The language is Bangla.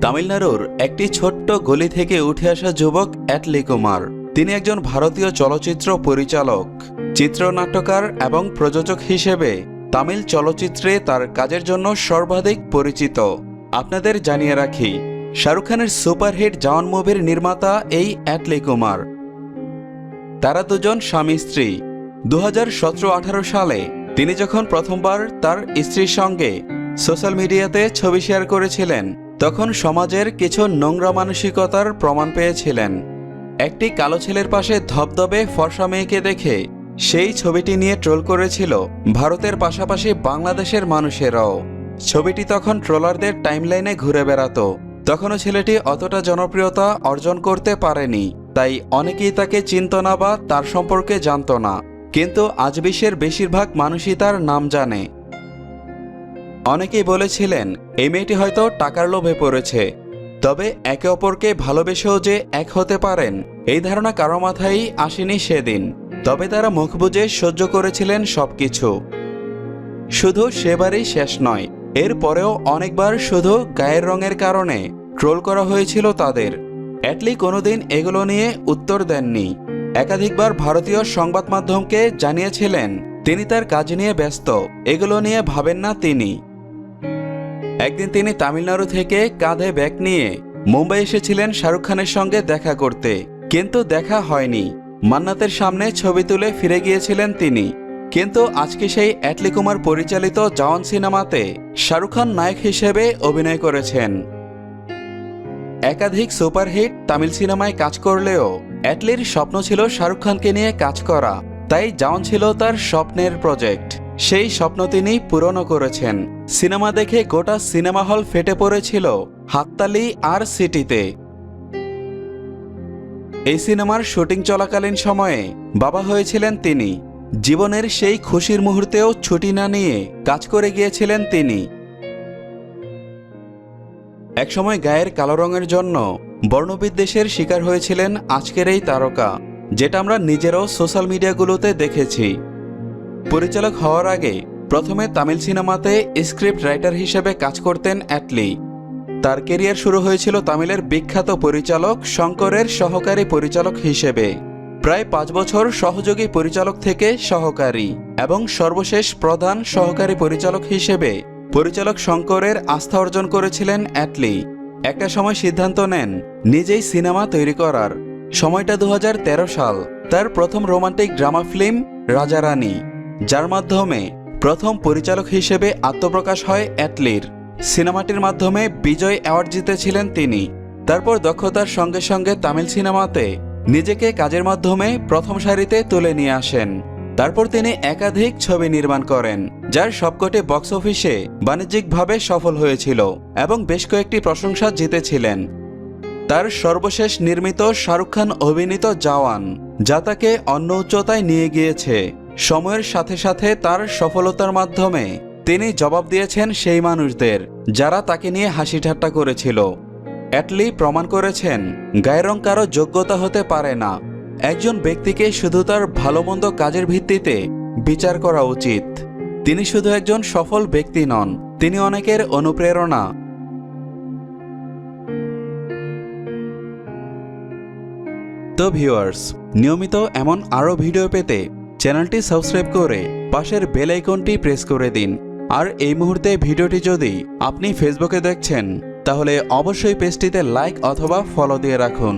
তামিলনাড়ুর একটি ছোট্ট গলি থেকে উঠে আসা যুবক অ্যাটলি কুমার। তিনি একজন ভারতীয় চলচ্চিত্র পরিচালক, চিত্রনাট্যকার এবং প্রযোজক হিসেবে তামিল চলচ্চিত্রে তার কাজের জন্য সর্বাধিক পরিচিত। আপনাদের জানিয়ে রাখি, শাহরুখ খানের সুপারহিট জওয়ান মুভির নির্মাতা এই অ্যাটলি কুমার। তারা দুজন স্বামী স্ত্রী। দু হাজার সালে তিনি যখন প্রথমবার তার স্ত্রীর সঙ্গে সোশ্যাল মিডিয়াতে ছবি শেয়ার করেছিলেন তখন সমাজের কিছু নোংরা মানসিকতার প্রমাণ পেয়েছিলেন। একটি কালো ছেলের পাশে ধবধবে ফর্সা মেয়েকে দেখে সেই ছবিটি নিয়ে ট্রোল করেছিল ভারতের পাশাপাশি বাংলাদেশের মানুষেরাও। ছবিটি তখন ট্রোলারদের টাইমলাইনে ঘুরে বেড়াতো। তখনও ছেলেটি অতটা জনপ্রিয়তা অর্জন করতে পারেনি, তাই অনেকেই তাকে চিনত না বা তার সম্পর্কে জানত না। কিন্তু আজ বিশ্বের বেশিরভাগ মানুষই তার নাম জানে। অনেকেই বলেছিলেন, এই মেয়েটি হয়তো টাকার লোভে পড়েছে। তবে একে অপরকে ভালোবেসেও যে এক হতে পারেন, এই ধারণা কারও মাথায় আসেনি সেদিন। তবে তারা মুখ বুজে সহ্য করেছিলেন সবকিছু। শুধু সেবারই শেষ নয়, এর পরেও অনেকবার শুধু গায়ের রঙের কারণে ট্রোল করা হয়েছিল তাদের। অ্যাটলি কোনোদিন এগুলো নিয়ে উত্তর দেননি। একাধিকবার ভারতীয় সংবাদ মাধ্যমকে জানিয়েছিলেন, তিনি তার কাজ নিয়ে ব্যস্ত, এগুলো নিয়ে ভাবেন না তিনি। একদিন তিনি তামিলনাড়ু থেকে কাঁধে ব্যাগ নিয়ে মুম্বাই এসেছিলেন শাহরুখ খানের সঙ্গে দেখা করতে। কিন্তু দেখা হয়নি। মান্নাতের সামনে ছবি তুলে ফিরে গিয়েছিলেন তিনি। কিন্তু আজকে সেই অ্যাটলি কুমার পরিচালিত জওয়ান সিনেমাতে শাহরুখ খান নায়ক হিসেবে অভিনয় করেছেন। একাধিক সুপারহিট তামিল সিনেমায় কাজ করলেও অ্যাটলির স্বপ্ন ছিল শাহরুখ খানকে নিয়ে কাজ করা। তাই জওয়ান ছিল তার স্বপ্নের প্রজেক্ট। সেই স্বপ্ন তিনি পূরণও করেছেন। সিনেমা দেখে গোটা সিনেমা হল ফেটে পড়েছিল হাততালি আর সিটিতে। এই সিনেমার শুটিং চলাকালীন সময়ে বাবা হয়েছিলেন তিনি। জীবনের সেই খুশির মুহূর্তেও ছুটি না নিয়ে কাজ করে গিয়েছিলেন তিনি। একসময় গায়ের কালো রঙের জন্য বর্ণবিদ্বেষের শিকার হয়েছিলেন আজকের এই তারকা, যেটা আমরা নিজেরাও সোশ্যাল মিডিয়াগুলোতে দেখেছি। পরিচালক হওয়ার আগে প্রথমে তামিল সিনেমাতে স্ক্রিপ্ট রাইটার হিসেবে কাজ করতেন অ্যাটলি তার কেরিয়ার শুরু হয়েছিল তামিলের বিখ্যাত পরিচালক শঙ্করের সহকারী পরিচালক হিসেবে। প্রায় পাঁচ বছর সহযোগী পরিচালক থেকে সহকারী এবং সর্বশেষ প্রধান সহকারী পরিচালক হিসেবে পরিচালক শঙ্করের আস্থা অর্জন করেছিলেন অ্যাটলি একটা সময় সিদ্ধান্ত নেন, নিজেই সিনেমা তৈরি করার। সময়টা দু হাজার তেরো সাল। তার প্রথম রোমান্টিক ড্রামা ফিল্ম রাজারানী, যার মাধ্যমে প্রথম পরিচালক হিসেবে আত্মপ্রকাশ হয় অ্যাটলির। সিনেমাটির মাধ্যমে বিজয় অ্যাওয়ার্ড জিতেছিলেন তিনি। তারপর দক্ষতার সঙ্গে সঙ্গে তামিল সিনেমাতে নিজেকে কাজের মাধ্যমে প্রথম সারিতে তুলে নিয়ে আসেন। তারপর তিনি একাধিক ছবি নির্মাণ করেন, যার সবকটি বক্স অফিসে বাণিজ্যিকভাবে সফল হয়েছিল এবং বেশ কয়েকটি প্রশংসা জিতেছিলেন। তার সর্বশেষ নির্মিত শাহরুখ খান অভিনীত জওয়ান, যা তাকে অন্য উচ্চতায় নিয়ে গিয়েছে। সময়ের সাথে সাথে তার সফলতার মাধ্যমে তিনি জবাব দিয়েছেন সেই মানুষদের, যারা তাকে নিয়ে হাসি ঠাট্টা করেছিল। অ্যাটলি প্রমাণ করেছেন, গায়ের রং কারও যোগ্যতা হতে পারে না। একজন ব্যক্তিকে শুধু তার ভালো মন্দ কাজের ভিত্তিতে বিচার করা উচিত। তিনি শুধু একজন সফল ব্যক্তি নন, তিনি অনেকের অনুপ্রেরণা। তো ভিউয়ার্স, নিয়মিত এমন আরও ভিডিও পেতে চ্যানেলটি সাবস্ক্রাইব করে পাশের বেল আইকনটি প্রেস করে দিন। আর এই মুহূর্তে ভিডিওটি যদি আপনি ফেসবুকে দেখছেন, তাহলে অবশ্যই পেজটিতে লাইক অথবা ফলো দিয়ে রাখুন।